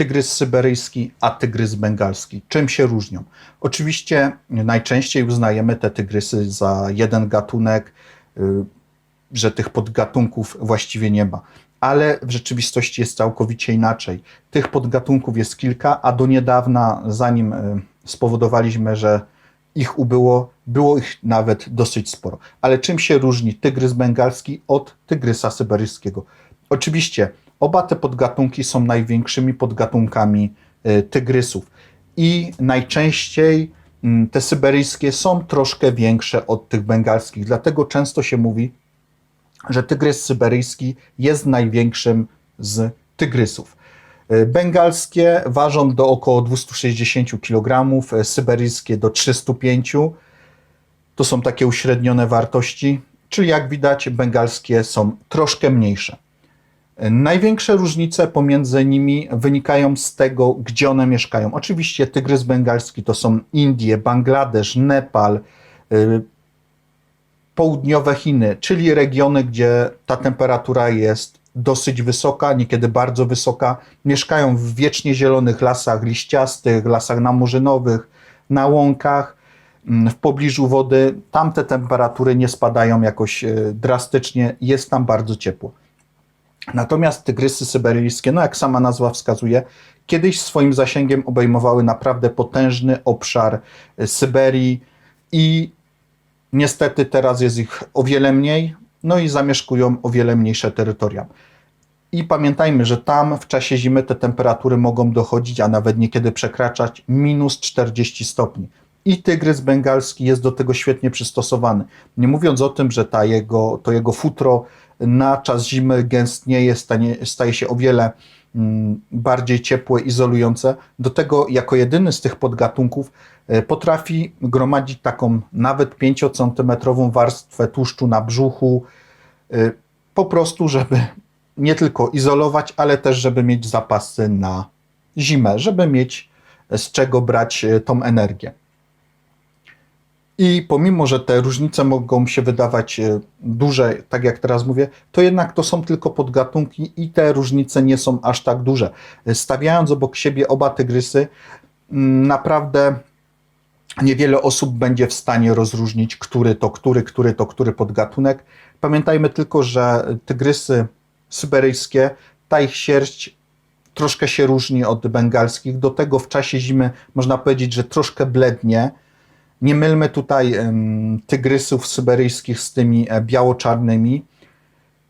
tygrys syberyjski, a tygrys bengalski. Czym się różnią? Oczywiście najczęściej uznajemy te tygrysy za jeden gatunek, y, że tych podgatunków właściwie nie ma. Ale w rzeczywistości jest całkowicie inaczej. Tych podgatunków jest kilka, a do niedawna, zanim y, spowodowaliśmy, że ich ubyło, było ich nawet dosyć sporo. Ale czym się różni tygrys bengalski od tygrysa syberyjskiego? Oczywiście oba te podgatunki są największymi podgatunkami y, tygrysów i najczęściej mm, te syberyjskie są troszkę większe od tych bengalskich, dlatego często się mówi, że tygrys syberyjski jest największym z tygrysów. Y, Bengalskie ważą do około 260 kg, y, syberyjskie do 305. To są takie uśrednione wartości, czyli jak widać, bengalskie są troszkę mniejsze. Y, Największe różnice pomiędzy nimi wynikają z tego, gdzie one mieszkają. Oczywiście tygrys bengalski to są Indie, Bangladesz, Nepal, y, południowe Chiny, czyli regiony, gdzie ta temperatura jest dosyć wysoka, niekiedy bardzo wysoka. Mieszkają w wiecznie zielonych lasach liściastych, lasach namurzynowych, na łąkach, mm, w pobliżu wody. Tam te temperatury nie spadają jakoś e, drastycznie, jest tam bardzo ciepło. Natomiast tygrysy syberyjskie, no jak sama nazwa wskazuje, kiedyś swoim zasięgiem obejmowały naprawdę potężny obszar e, Syberii i niestety teraz jest ich o wiele mniej, no i zamieszkują o wiele mniejsze terytoria. I pamiętajmy, że tam w czasie zimy te temperatury mogą dochodzić, a nawet niekiedy przekraczać minus 40 stopni. I tygrys bengalski jest do tego świetnie przystosowany. Nie mówiąc o tym, że ta jego, to jego futro na czas zimy gęstnieje, stanie, staje się o wiele mm, bardziej ciepłe, izolujące. Do tego jako jedyny z tych podgatunków e, potrafi gromadzić taką nawet 5-centymetrową warstwę tłuszczu na brzuchu, e, po prostu, żeby nie tylko izolować, ale też, żeby mieć zapasy na zimę, żeby mieć z czego brać e, tą energię. I pomimo, że te różnice mogą się wydawać e, duże, tak jak teraz mówię, to jednak to są tylko podgatunki i te różnice nie są aż tak duże. E, Stawiając obok siebie oba tygrysy, mm, naprawdę niewiele osób będzie w stanie rozróżnić, który to który, który to który podgatunek. Pamiętajmy tylko, że tygrysy syberyjskie, ta ich sierść troszkę się różni od bengalskich. Do tego w czasie zimy można powiedzieć, że troszkę blednie. Nie mylmy tutaj tygrysów syberyjskich z tymi e, biało-czarnymi.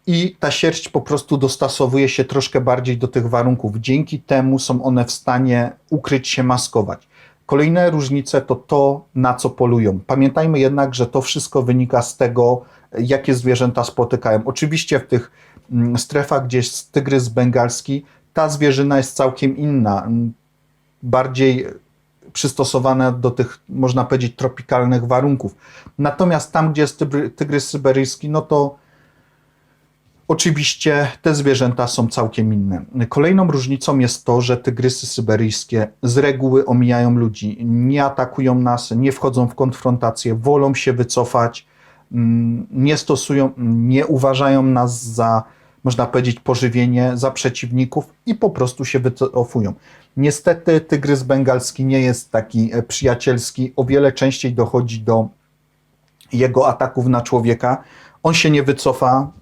I ta sierść po prostu dostosowuje się troszkę bardziej do tych warunków. Dzięki temu są one w stanie ukryć się, maskować. Kolejne różnice to to, na co polują. Pamiętajmy jednak, że to wszystko wynika z tego, jakie zwierzęta spotykają. Oczywiście w tych strefach, gdzie jest tygrys bengalski, ta zwierzyna jest całkiem inna, bardziej przystosowana do tych, można powiedzieć, tropikalnych warunków. Natomiast tam, gdzie jest tygrys syberyjski, no to Oczywiście te zwierzęta są całkiem inne. Kolejną różnicą jest to, że tygrysy syberyjskie z reguły omijają ludzi, nie atakują nas, nie wchodzą w konfrontację, wolą się wycofać, mm, nie stosują, nie uważają nas za, można powiedzieć, pożywienie, za przeciwników i po prostu się wycofują. Niestety tygrys bengalski nie jest taki e, przyjacielski, o wiele częściej dochodzi do jego ataków na człowieka. On się nie wycofa,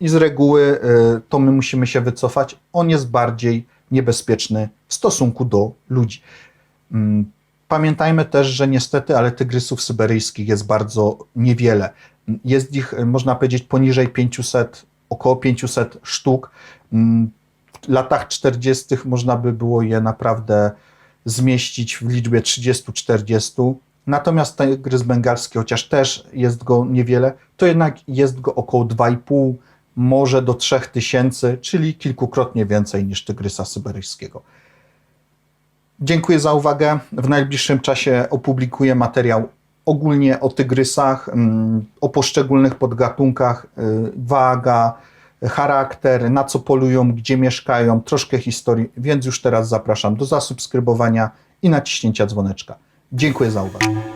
i z reguły y, to my musimy się wycofać. On jest bardziej niebezpieczny w stosunku do ludzi. Mm, Pamiętajmy też, że niestety, ale tygrysów syberyjskich jest bardzo niewiele. Jest ich, y, można powiedzieć, poniżej 500, około 500 sztuk. Mm, W latach 40. można by było je naprawdę zmieścić w liczbie 30-40. Natomiast tygrys bengalski, chociaż też jest go niewiele, to jednak jest go około 2,5 może do 3000, czyli kilkukrotnie więcej niż tygrysa syberyjskiego. Dziękuję za uwagę. W najbliższym czasie opublikuję materiał ogólnie o tygrysach, mm, o poszczególnych podgatunkach, y, waga, charakter, na co polują, gdzie mieszkają, troszkę historii, więc już teraz zapraszam do zasubskrybowania i naciśnięcia dzwoneczka. Dziękuję za uwagę.